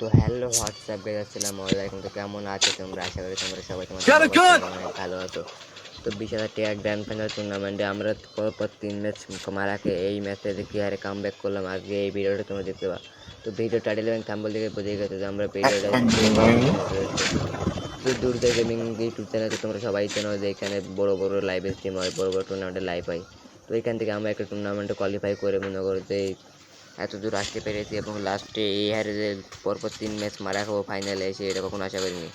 তো hello WhatsApp যাচ্ছিলাম ওয়ালাইকুম তো কেমন আছো তোমরা? আশা করি তোমরা সবাই তোমার. অনেক ভালো আছো। তো বিশ হাজার টাকা গ্র্যান্ড ফাইনাল টুর্নামেন্টে আমরা পরপর তিন ম্যাচ মারাকে এই ম্যাচে দেখি হারে কাম ব্যাক করলাম। আজকে এই ভিডিওটা তোমরা দেখতে পাও। তো ভিডিও টাইটেল এবং থাম্বল দেখে বুঝে গেছো যে আমরা ভিডিওটা তো দুর্গা গেমিং ইউটিউব চ্যানেলে তোমরা সবাই চেনো যে এখানে বড় বড় লাইভ স্ট্রিম হয় বড় বড় টুর্নামেন্টে লাইভ হয়। তো এখান থেকে আমরা একটা টুর্নামেন্টে কোয়ালিফাই করে মনে করো যে এত দূর আসতে পেরেছি এবং লাস্টে এই হারে যে পরপর তিন ম্যাচ মারা খাব ফাইনালে এসে এটা কখনো আশা করিনি।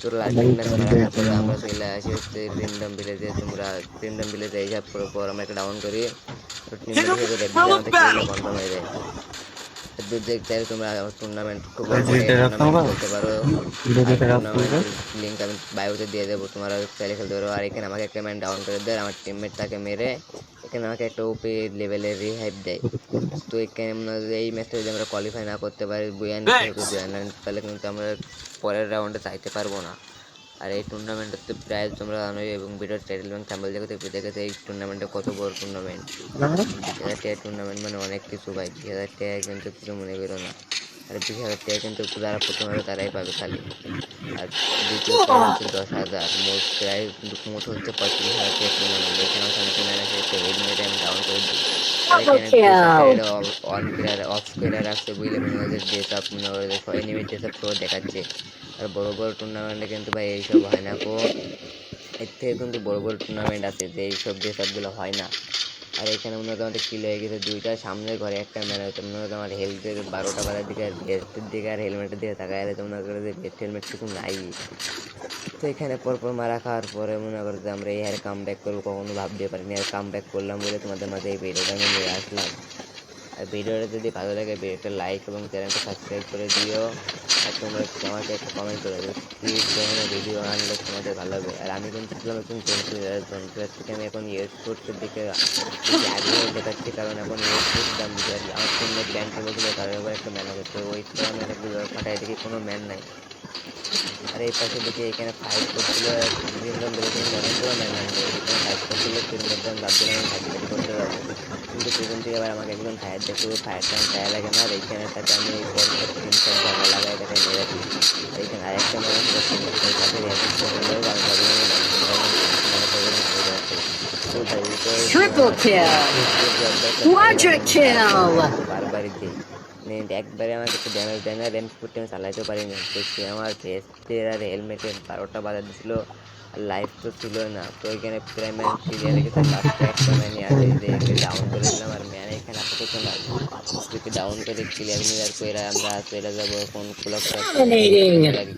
তো লাস্ট ম্যাচ মারা খাওয়ার আমরা চলে আসি হচ্ছে প্রিমডম ভিলেজে তোমরা প্রিমডম ভিলেজে এইসব পর আমরা একটা ডাউন করি। বন্ধ হয়ে যায়। চাইলে তোমরা টুর্নামেন্ট খেলতে পারো। লিঙ্ক আমি বায়োতে দিয়ে দেবো তোমরা চাইলে খেলতে পারো। আর এখানে আমাকে একটা ম্যান ডাউন করে দেয় আমার টিমমেট তাকে মেরে এখানে আমাকে একটা ওপি লেভেলের রিহাইপ দেয়। তো এখানে এই ম্যাচটা যদি আমরা কোয়ালিফাই না করতে পারি বুয়ান তাহলে কিন্তু আমরা পরের রাউন্ডে চাইতে পারব না। আর এই টুর্নামেন্টের প্রাইজ তোমরা জানোই এবং ভিডিও টাইটেল এবং থাম্বনেল দেখে দেখবে দেখেছে এই টুর্নামেন্টটা কত বড় টুর্নামেন্ট বিশ হাজার টাকা টুর্নামেন্ট মানে অনেক কিছু ভাই। বিশ হাজার টাকা কিন্তু কিছু মনে করো না। আর দুই হাজার টাকা কিন্তু যারা প্রথম হবে তারাই পাবে খালি। আর দ্বিতীয় দশ হাজার। মোট প্রাইজ কিন্তু মোট হচ্ছে পঁয়ত্রিশ হাজার টাকা টুর্নামেন্ট এখানে আমার টুর্নামেন্ট আছে একটা হেলমেট আমি ডাউন করে দিই আর এখানে অন প্লেয়ার অফ প্লেয়ার আসছে বুঝলে মনে যে ড্রেস আপ মনে হয় যে এনিমি ড্রেস আপ করে দেখাচ্ছে। আর বড় বড় টুর্নামেন্টে কিন্তু ভাই এইসব হয় না কো এর থেকে কিন্তু বড় বড় টুর্নামেন্ট আছে যে এইসব ড্রেস আপগুলো হয় না। আর এখানে হয় আমাদের কিল হয়ে গেছে দুইটা। সামনের ঘরে একটা হয়েছে মনে হয় আমার হেলথের বারোটা বাজার দিকে আর ভেস্টের দিকে আর হেলমেটের দিকে তাকায় তো মনে করে যে ভেস্ট হেলমেট কিছু নাই। তো এখানে পরপর মারা খাওয়ার পরে মনে করো যে আমরা এই হারে কাম ব্যাক করব, কখনো ভাবতে পারিনি। আর কাম ব্যাক করলাম বলে তোমাদের মাঝে এই ভিডিওটা আমি নিয়ে আসলাম। আর ভিডিওটা যদি ভালো লাগে ভিডিওটা লাইক এবং চ্যানেলটা সাবস্ক্রাইব করে দিও। আর তোমরা আমাকে একটা কমেন্ট করে দিও কী ধরনের ভিডিও আনলে তোমাদের ভালো হবে আর আমি কিন্তু আসলাম এখন জন্তুরাজ জন্তুরাজ থেকে আমি এখন স্পোর্টসের দিকে আগ্রহ দেখাচ্ছি কারণ এখন বেশি আমার সঙ্গে ব্যান্ড বলছিল তার উপর একটা ম্যান তো ওই আমি একটা ফাটাই দেখি কোনো ম্যান নাই আর এই পাশে দেখি এখানে ফাইট করছিল তিনজন বলেছিল অনেকগুলো ম্যান এখানে ফাইট করছিল তিনজন ভাবছিলাম আমি ফাইট করতে যাব কিন্তু সেখান থেকে আবার আমাকে একজন ফায়ার দেখে ফায়ারটা আমি ফায়ার লাগে না আর এইখানে তাকে আমি পর তিনশো জায়গা লাগাই তাকে মেরে দিই। এখানে আরেকটা মানুষ ওই পাশে রেজিস্ট করলেও আমি Triple kill! Quadra kill! বারবারই দিই মানে একবারে আমাকে একটু ড্যামেজ দেয় না র্যাম্প করতে আমি চালাইতে পারি না তো আমার ভেস্টের আর হেলমেটের বারোটা বাজার দিছিল লাইফ তো ছিল না। তো এখানে প্রায় ম্যান গেছে লাস্টে একটা ম্যানই আছে। যে একে ডাউন করে দিলাম আর ম্যান এখানে আপাতত না। ওকে ডাউন করে ক্লিয়ার মিলার করে আমরা চলে যাব এখন ক্লক!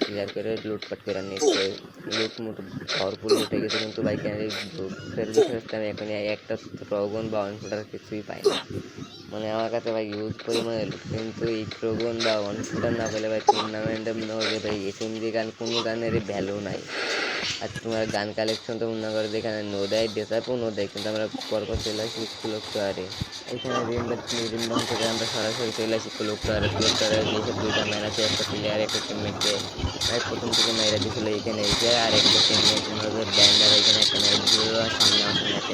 ক্লিয়ার করে। লুটপাট করে নিচ্ছে লুট মুট ভরপুর উঠে গেছে কিন্তু লুটের বিষয়ে আমি এখন একটা ড্রগন বা অনশুটার কিছুই পাই না। মানে আমার কাছে ভাই ইউজ পরিমাণে কিন্তু এই ড্রগন বা অনশুটার না পেলে ভাই টুর্নামেন্টে মনে হবে ভাই এসএমজি গান কোনো গানের ভ্যালু নাই। আর তোমার গান কালেকশন তো মনে করো যেখানে নো দেয় ডেসাপও দেয় কিন্তু আমরা পরপর চলে আসি ক্লোক টাওয়ারে এখানে রিমবাদ রিমবাম থেকে আমরা সরাসরি চলে আসি ক্লোক টাওয়ারে ক্লোক টাওয়ারে যেসব দুইটা ম্যান আছে, একটা প্লেয়ার একটা টিমমেটকে ভাই প্রথম থেকে মেয়েরা দিয়েছিল এইখানে এইটা আর একটা টিমমেট ব্যান্ডার এখানে একটা মেয়েরা দিয়েছিল আর সামনে আমার সামনে একটা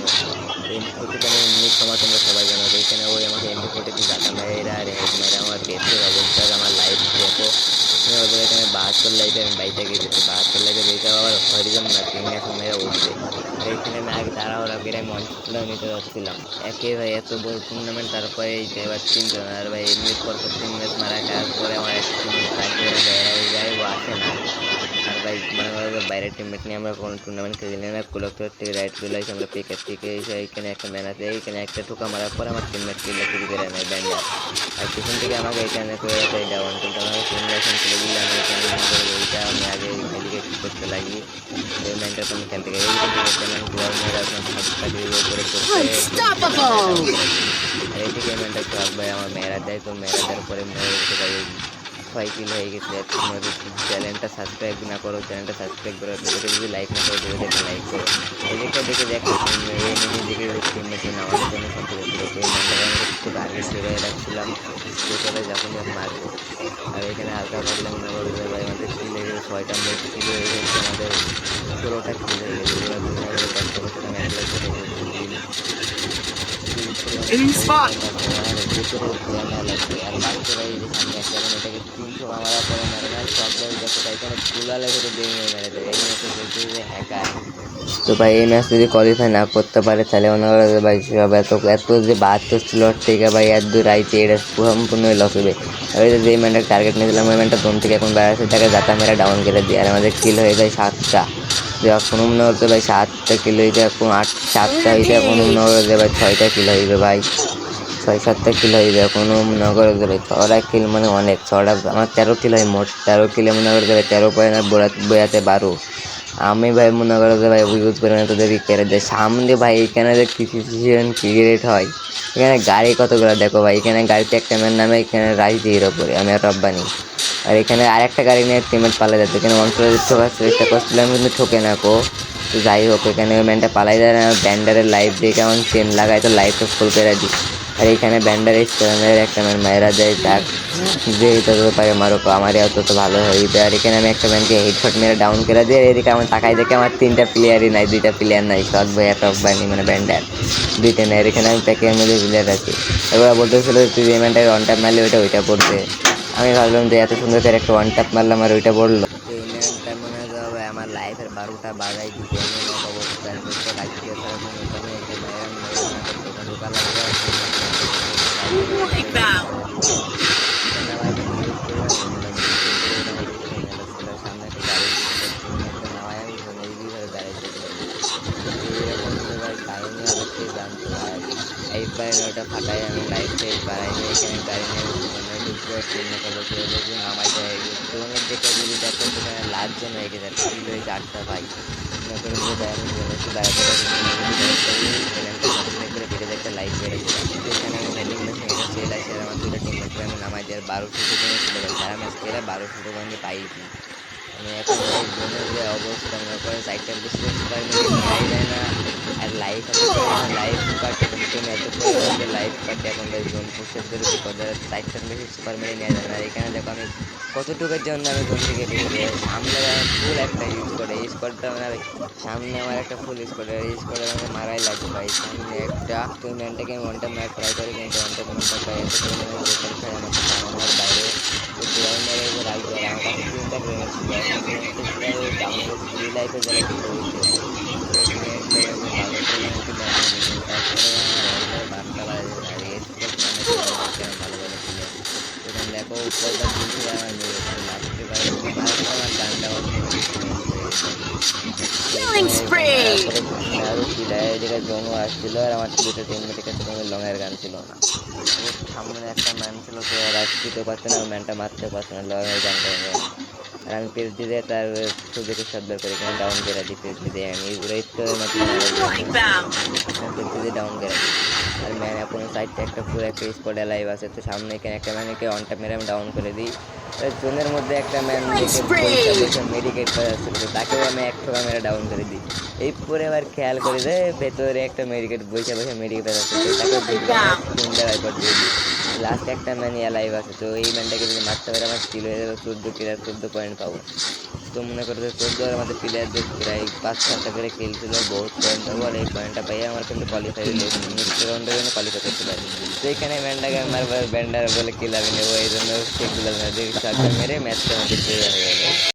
এমপি ফোর্টিতে আমি এমনি তোমার তোমরা সবাই জানো এখানে ওই আমাকে এমপি ফোর্টিতে জাতা মেয়েরা আর হেড মেয়েরা আমার বেস্টের অবস্থা আমার লাইফ দেখো। এখানে বাহাত্তর লাইফে আমি বাইকে গেছি বাহাত্তর লাইফে বেরিয়ে আবার তিন এখন মেয়েরা উঠছে আর এইখানে আমি আগে ওরা বেড়ে মঞ্চগুলো নিতে যাচ্ছিলাম। একে ভাই এত বড় টুর্নামেন্ট তারপরে এই এবার তিনজন, আর ভাই এমনি পর তিন ম্যাচ মারা খাওয়ার পরে আমার এক টিমমেট তাকে যায় আসে না। ভাই বাইরের টিমমেট নিয়ে আমরা কোনো টুর্নামেন্ট খেলি না কুলক্টর থেকে রাইট চলে আসি আমরা পিকেট থেকে এসে এইখানে একটা ম্যান আছে এইখানে একটা ঠোকা মারার পর আমার টিমমেট কিনলে শুরু করে নেয় ব্যান্ডার আর পিছন থেকে আমাকে এখানে করে রাখে ডাউন কিন্তু আমার সিমুলেশন খুলে দিলে আমি এখানে ওইটা আমি আগে এদিকে করতে লাগি ওই ম্যানটা তো আমি খেলতে গেলে এদিকে ম্যানটা ক্লাব ভাই আমার মেয়েরা দেয় তো মেয়েরা দেওয়ার পরে মেয়েরা উঠতে পারি ছয় কিল হয়ে গেছে তোমরা যদি চ্যানেলটা সাবস্ক্রাইব না করো চ্যানেলটা সাবস্ক্রাইব করো ভিডিওটা যদি লাইক না করো ভিডিওটাকে লাইক করো এদিকটা দেখে দেখ এই মিনি দিকে টিমমেট আমাদের জন্য সব করে দিল তো এই ম্যানটাকে আমি খুব আগে ফিরে রাখছিলাম যেটাতে যখন যখন মারবো আর এখানে হালকা পাতলা মনে করো যে ভাই আমাদের কিল হয়ে গেছে ছয়টা মোট কিল হয়ে গেছে আমাদের ষোলোটা কিল হয়ে গেছে এবার মনে করো কষ্ট করতে আমি একলাই করে মানে তো ভাই, এই ম্যাচ যদি কোয়ালিফাই না করতে পারে, তাহলে মনে যে ভাই সব এত এত যে বাহাত্তর স্লট থেকে ভাই এত দূর আইছে, এটা সম্পূর্ণ লস হবে আর যে ম্যানটা টার্গেট নিয়েছিলাম, ওই ম্যানটা দম থেকে এখন বেড়াচ্ছে তাকে যাতা মেরে ডাউন করে দিয়ে আর আমাদের কিল হয়ে যায় সাতটা। এখন মনে করতে ভাই সাতটা কিলো হইতে এখন আট, সাতটা হইতে এখন মনে করো যে ভাই ছয়টা কিলো হইবে ভাই। ছয় সাতটা কিলো হইবে এখন মনে করে ভাই ছটা কিল মানে অনেক ছটা আমার তেরো কিলো হয় মোট, তেরো কিলো মনে করে যে তেরো পয়েন্ট আর বোড়া বইয়াতে বারো। আমি ভাই মনে করো যে ভাই ইউজ করে না তোদের কেড়ে দেয়। সামনে ভাই, এখানে যে সিজন ক্রিকেট হয়, এখানে গাড়ি কতগুলো দেখো ভাই, এখানে গাড়িতে একটা মেয়ের নামে এখানে রাইজ হিরো করে আমি আর রব্বানি। আর এখানে আরেকটা গাড়ি নিয়ে পেমেন্ট পালা যাচ্ছে, এখানে অঞ্চলে ঠোকার চেষ্টা করছিলাম কিন্তু ঠোকে না কো। যাই হোক, এখানে ম্যানটা পালাই যায় না, ব্যান্ডারের লাইফ দিয়ে কেমন চেন লাগায়, তো লাইফটা ফুল করে দিই আর এখানে ব্যান্ডার স্টেশনের একটা ম্যান মায়েরা দেয় যাক যে তত পারে মারো আমারই অত তো ভালো হইবে। আর এখানে আমি একটা ম্যানকে হেডশট মেরে ডাউন করে দিয়ে এদিকে আমার তাকাই দেখে আমার তিনটা প্লেয়ারই নাই, দুইটা প্লেয়ার নাই শখ ভাই একটা বানি মানে ব্যান্ডার। দুইটা নেই, আর এখানে আমি প্যাকের মধ্যে প্লেয়ার আছি। এবার বলতেছিল তুই যে ম্যানটাকে ওয়ান ট্যাপ মারলে, ওইটা ওইটা পড়ছে আমি ভাবলাম যে, এত সুন্দর করে একটা ওয়ান ট্যাপ মারলাম, আর ওইটা পড়ল এই ম্যানটা মনে হয় যে ভাই লাইফের বারোটা বাজাই দিতে অবস্থা লাগছে একবার ওটা ফাটাই আমি লাইফ টাইপ বাড়াই নিয়ে এখানে গাড়ি নিয়ে মানে ঢুকবো ট্রেনে বসে বসে নামাই যায় তোমাদের দেখে যদি দেখো সেখানে লাভ জন্য এগিয়ে যাচ্ছে কিলো হয়েছে আটটা ভাই নতুন করে দেয় আমি বলেছি দাঁড়াতে করে পেটে একটা লাইফ বেড়েছিলাম এখানে আমি এটা আমার যে মনে করে লাইফ এত করে লাইফ কাট এখন ভাই জোন পুষের ধরে বিপদের সাইডটা বেশি সুপার মেরে নেওয়া যায় আর এখানে দেখো আমি কতটুকুর জন্য আমি জোন থেকে বেরিয়ে সামনে ফুল একটা ইউজ করে। এই স্কোয়াডটা মানে সামনে আমার একটা ফুল স্কোয়াড এই স্কোয়াডে আমাকে মারাই লাগবে ভাই। সামনে একটা ম্যানটাকে আমি ওয়ানটা ম্যাচ ট্রাই করি, কিন্তু পাই এত পরিমাণে বেকার খাই আমার আমার বাইরে মেরে রাইড আমার কাছে তিনটা ছিল ফ্রি লাইফে যারা আমার! আরও প্লেয়ার এদিকে জমো আসছিল আর আমার দুটো টিমমেটের কাছে কোনো লঙের গান ছিল না সামনে একটা ম্যান ছিল তো আর আসতে পারছে না ম্যানটা মারতে পারছে না লঙের গান আর আমি পেজ দিয়ে তার সুযোগে সদ্দার করে এখানে ডাউন করে দিই পেজ দিয়ে আমি করে মাত্র পেজ দিয়ে ডাউন দিই আর ম্যান এখন সাইডটা একটা পুরো একটা স্পট লাইভ আছে তো সামনে এখানে একটা ম্যানকে অনটা মেরে আমি ডাউন করে দিই। জোনের মধ্যে একটা ম্যান দেখে মেডিকেট করে আসছিল তাকেও আমি এক ঠোকা মেরে ডাউন করে দিই। এই পরে আবার খেয়াল করে যে ভেতরে একটা মেডিকেট বসে বসে মেডিকেট আছে তাকে তিনটা বাইপার দিয়ে দিই লাস্ট একটা ম্যান লাইভ আছে, তো এই ম্যানটাকে যদি মারতে পারে, আমার স্কিল হয়ে যাবে, চোদ্দ প্লেয়ার চোদ্দ পয়েন্ট পাবো। তো মনে করো চোদ্দ আর আমাদের প্লেয়ারদের প্রায় পাঁচ সাতটা করে খেল ছিল, বহুত পয়েন্ট পাবো, আর এই পয়েন্টটা পাইয়ে আমার কিন্তু কোয়ালিফাই নেক্সট রাউন্ডের জন্য কোয়ালিফাই করতে পারি। তো এখানে ম্যানটাকে আমার ব্যান্ডার বলে কিল আমি নেব, এই জন্য মেরে ম্যাচটা আমাদের হয়ে গেল।